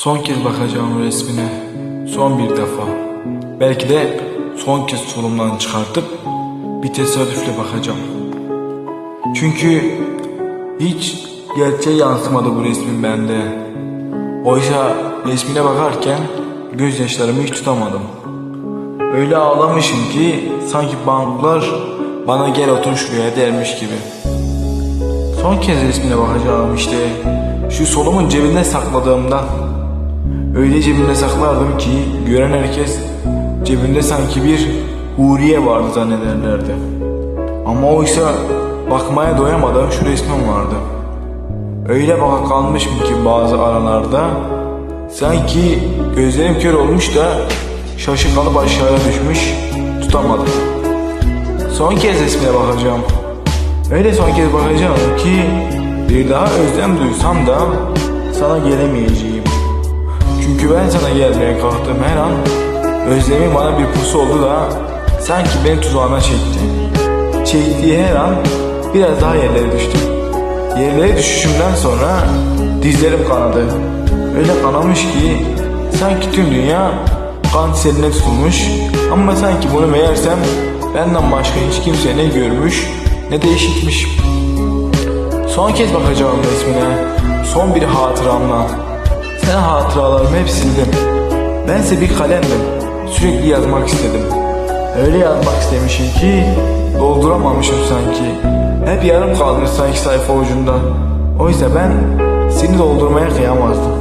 Son kez bakacağım resmine. Son bir defa. Belki de son kez solumdan çıkartıp bir tesadüfle bakacağım. Çünkü hiç gerçeğe yansımadı bu resmin bende. Oysa resmine bakarken gözyaşlarımı hiç tutamadım. Öyle ağlamışım ki sanki banklar bana gel otur şuraya dermiş gibi. Son kez resmine bakacağım işte. Şu solumun cebinde sakladığımda. Öyle cebimde saklardım ki gören herkes cebinde sanki bir huriye vardı zannederlerdi. Ama oysa bakmaya doyamadığım şu resmim vardı. Öyle baka kalmışım ki bazı aralarda sanki gözlerim kör olmuş da şaşı kalıp aşağıya düşmüş tutamadım. Son kez resmine bakacağım. Öyle son kez bakacağım ki bir daha özlem duysam da sana gelemeyeceğim. Çünkü ben sana gelmeye kalktığım her an özlemin bana bir pusu oldu da sanki beni tuzağına çekti. Çektiği her an biraz daha yerlere düştüm. Yerlere düşüşümden sonra dizlerim kanadı. Öyle kanamış ki sanki tüm dünya kan seline tutulmuş ama sanki bunu meğersem benden başka hiç kimse ne görmüş ne de işitmiş. Son kez bakacağım resmine, son bir hatıramla. Sen hatıralarımı hep sildim. Bense bir kalemdim, sürekli yazmak istedim. Öyle yazmak istemişim ki dolduramamışım sanki. Hep yarım kalmış sanki sayfa ucunda. Oysa ben seni doldurmaya kıyamazdım.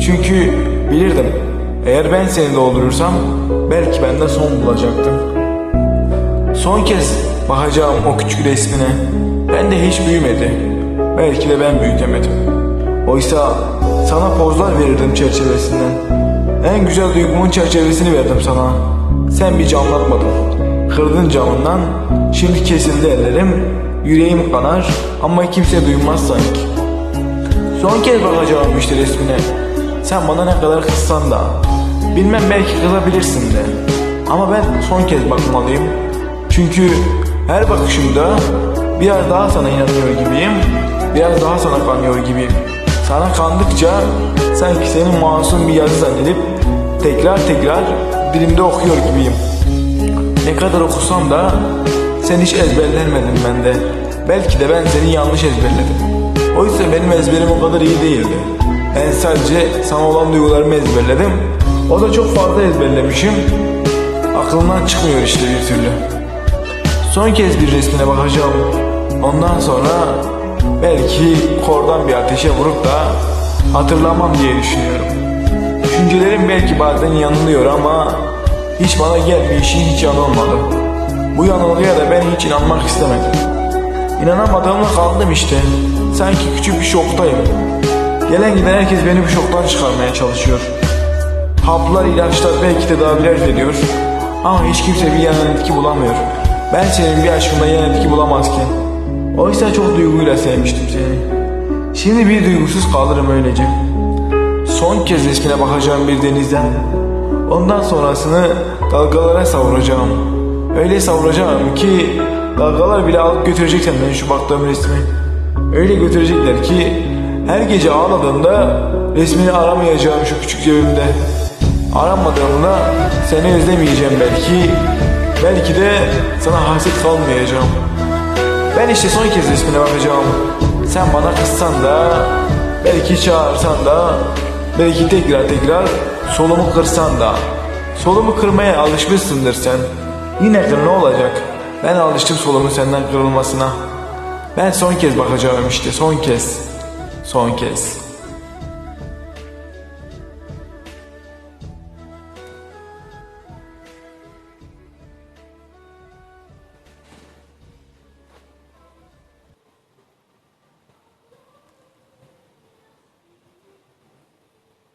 Çünkü bilirdim eğer ben seni doldurursam belki ben de son bulacaktım. Son kez bakacağım o küçük resmine. Ben de hiç büyümedi. Belki de ben büyütemedim. Oysa sana pozlar verirdim çerçevesinden. En güzel duygumun çerçevesini verdim sana. Sen bir camlatmadın. Kırdın camından. Şimdi kesildi ellerim. Yüreğim kanar ama kimse duymaz sanki. Son kez bakacağım işte resmine. Sen bana ne kadar kızsan da. Bilmem belki kızabilirsin de. Ama ben son kez bakmalıyım. Çünkü her bakışımda biraz daha sana inanıyor gibiyim. Biraz daha sana kanıyor gibiyim. Sana kandıkça sanki senin masum bir yazı zannedip tekrar tekrar dilimde okuyor gibiyim. Ne kadar okusam da sen hiç ezberlenmedin bende. Belki de ben seni yanlış ezberledim. Oysa benim ezberim o kadar iyi değildi. Ben sadece sana olan duygularımı ezberledim. O da çok fazla ezberlemişim. Aklımdan çıkmıyor işte bir türlü. Son kez bir resmine bakacağım. Ondan sonra belki kordan bir ateşe vurup da hatırlamam diye düşünüyorum. Düşüncelerim belki bazen yanılıyor ama hiç bana gelmeyişi hiç yanılmadı. Bu yanılgıya da ben hiç inanmak istemedim. İnanamadığımda kaldım işte. Sanki küçük bir şoktayım. Gelen giden herkes beni bu şoktan çıkarmaya çalışıyor. Haplar, ilaçlar belki tedaviler ediyor. Ama hiç kimse bir yan etki bulamıyor. Ben senin bir aşkında yan etki bulamazken. Oysa çok duyguyla sevmiştim seni. Şimdi bir duygusuz kalırım öylece. Son kez resmine bakacağım bir denizden. Ondan sonrasını dalgalara savuracağım. Öyle savuracağım ki dalgalar bile alıp götürecek senden şu baktığım resmi. Öyle götürecekler ki her gece ağladığımda resmini aramayacağım şu küçük cebimde. Aramadığımda seni özlemeyeceğim belki. Belki de sana hasret kalmayacağım. Ben işte son kez resmine bakacağım. Sen bana kızsan da, belki çağırsan da, belki tekrar tekrar solumu kırsan da. Solumu kırmaya alışmışsındır sen. Yine kır ne olacak? Ben alıştım solumun senden kırılmasına. Ben son kez bakacağım işte son kez. Son kez.